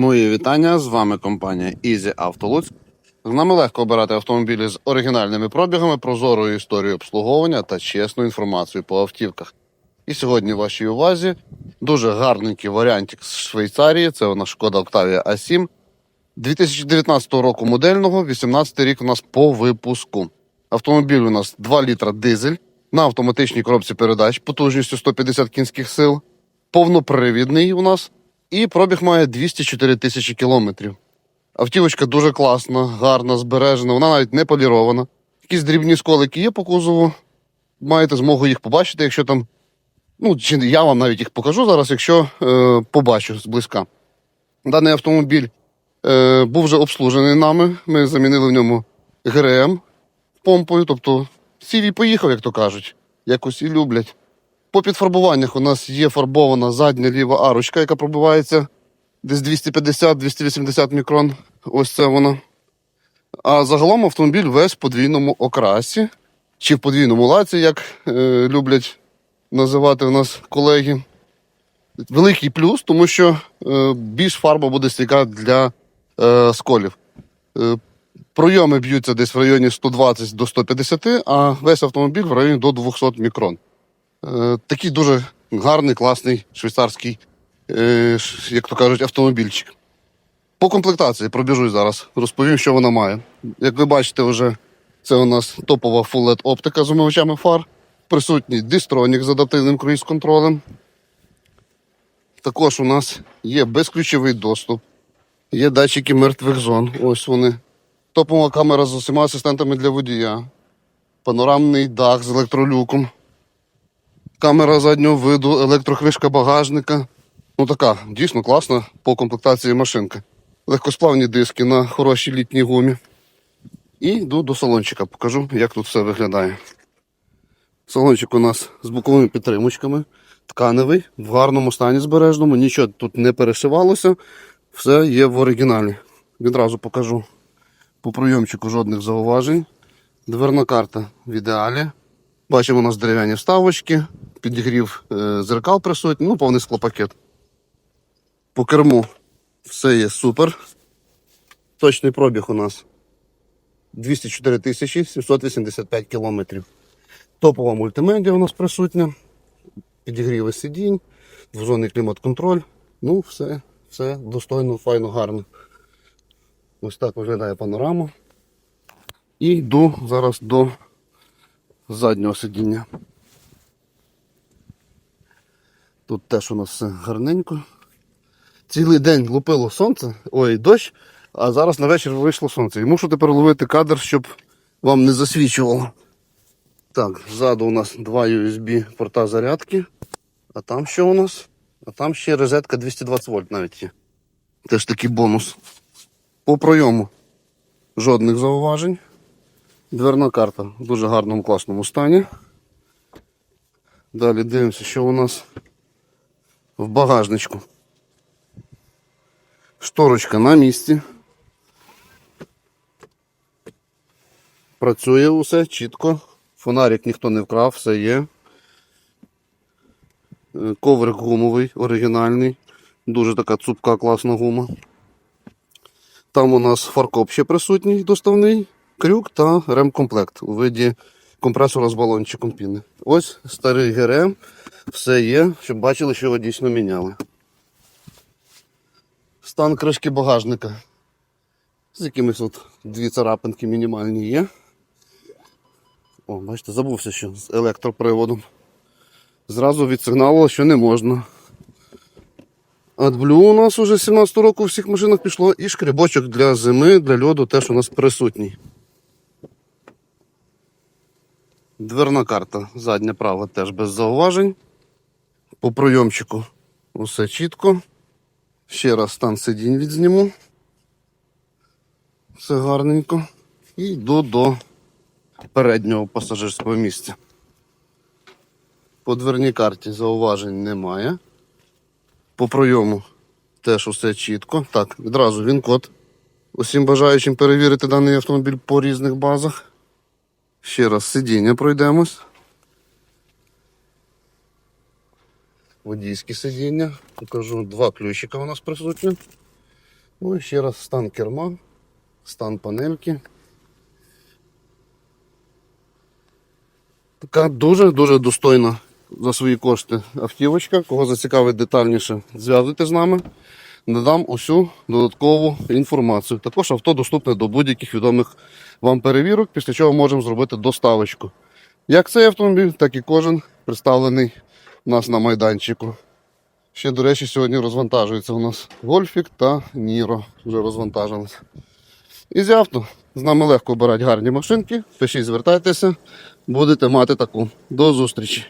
Мої вітання. З вами компанія Easy Auto Луцьк. З нами легко обирати автомобілі з оригінальними пробігами, прозорою історією обслуговування та чесною інформацією по автівках. І сьогодні в вашій увазі дуже гарненький варіантик з Швейцарії. Це нас шкода Octavia A7 2019 року модельного, 18 рік у нас по випуску. Автомобіль у нас 2 літра дизель на автоматичній коробці передач потужністю 150 кінських сил. Повнопривідний у нас. І пробіг має 204 тисячі кілометрів. Автівочка дуже класна, гарна, збережена, вона навіть не полірована. Якісь дрібні сколики є по кузову. Маєте змогу їх побачити, якщо там. Ну, чи я вам навіть їх покажу зараз, якщо е, побачу зблизька. Даний автомобіль е, був вже обслужений нами. Ми замінили в ньому ГРМ помпою, тобто сів і поїхав, як то кажуть. Якось і люблять. По підфарбуваннях у нас є фарбована задня ліва арочка, яка пробивається десь 250-280 мікрон. Ось це вона. А загалом автомобіль весь в подвійному окрасі, чи в подвійному лаці, як е, люблять називати у нас колеги. Великий плюс, тому що е, більш фарба буде стійка для е, сколів. Е, пройоми б'ються десь в районі 120 до 150, а весь автомобіль в районі до 200 мікрон. Е, такий дуже гарний, класний швейцарський, е, як то кажуть, автомобільчик. По комплектації пробіжусь зараз, розповім, що вона має. Як ви бачите, вже це у нас топова Full LED оптика з омивачами фар. Присутній дистронік з адаптивним круїз-контролем. Також у нас є безключовий доступ, є датчики мертвих зон. Ось вони. Топова камера з усіма асистентами для водія. Панорамний дах з електролюком. Камера заднього виду, електрокришка багажника. Ну така, дійсно класна по комплектації машинка. Легкосплавні диски на хорошій літній гумі. І йду до салончика, покажу, як тут все виглядає. Салончик у нас з боковими підтримочками, тканевий, в гарному стані збережному, нічого тут не перешивалося, все є в оригіналі. Відразу покажу. По прийомчику жодних зауважень. Дверна карта в ідеалі. Бачимо у нас дерев'яні вставочки, підігрів е, зеркал присутній, ну, повний склопакет. По керму все є супер. Точний пробіг у нас 204 тисячі 785 кілометрів. Топова мультимедіа у нас присутня. Підігріви сидінь, двозонний клімат-контроль. Ну, все, все достойно, файно, гарно. Ось так виглядає панорама. І йду зараз до заднього сидіння. Тут теж у нас все гарненько. Цілий день лупило сонце, ой, дощ, а зараз на вечір вийшло сонце. І мушу тепер ловити кадр, щоб вам не засвічувало. Так, ззаду у нас два USB порта зарядки. А там що у нас? А там ще розетка 220 вольт навіть є. Теж такий бонус. По пройому жодних зауважень. Дверна карта в дуже гарному класному стані. Далі дивимося, що у нас в багажничку. Шторочка на місці. Працює усе чітко. Фонарик ніхто не вкрав, все є. Е, Коврик гумовий, оригінальний. Дуже така цупка класна гума. Там у нас фаркоп ще присутній доставний, крюк та ремкомплект у виді компресора з балончиком піни. Ось старий ГРМ, все є, щоб бачили, що його дійсно міняли. Стан кришки багажника. З якимись от дві царапинки мінімальні є. О, бачите, забувся, що з електроприводом. Зразу відсигналило, що не можна. AdBlue у нас уже 17 року у всіх машинах пішло і шкребочок для зими, для льоду теж у нас присутній. Дверна карта, задня права теж без зауважень. По пройомчику усе чітко. Ще раз стан сидінь відзніму. Все гарненько. І йду до переднього пасажирського місця. По дверній карті зауважень немає. По пройому теж усе чітко. Так, відразу він код. Усім бажаючим перевірити даний автомобіль по різних базах. Ще раз сидіння пройдемось. Водійське сидіння. Покажу два ключика у нас присутні. Ну і ще раз стан керма, стан панельки. Така дуже-дуже достойна за свої кошти автівочка. Кого зацікавить детальніше, зв'язуйте з нами. Надам усю додаткову інформацію. Також авто доступне до будь-яких відомих вам перевірок, після чого можемо зробити доставочку. Як цей автомобіль, так і кожен представлений у нас на майданчику. Ще, до речі, сьогодні розвантажується у нас Гольфік та Ніро. Вже розвантажилися. Ізі авто. З нами легко обирати гарні машинки. Пишіть, звертайтеся, будете мати таку. До зустрічі!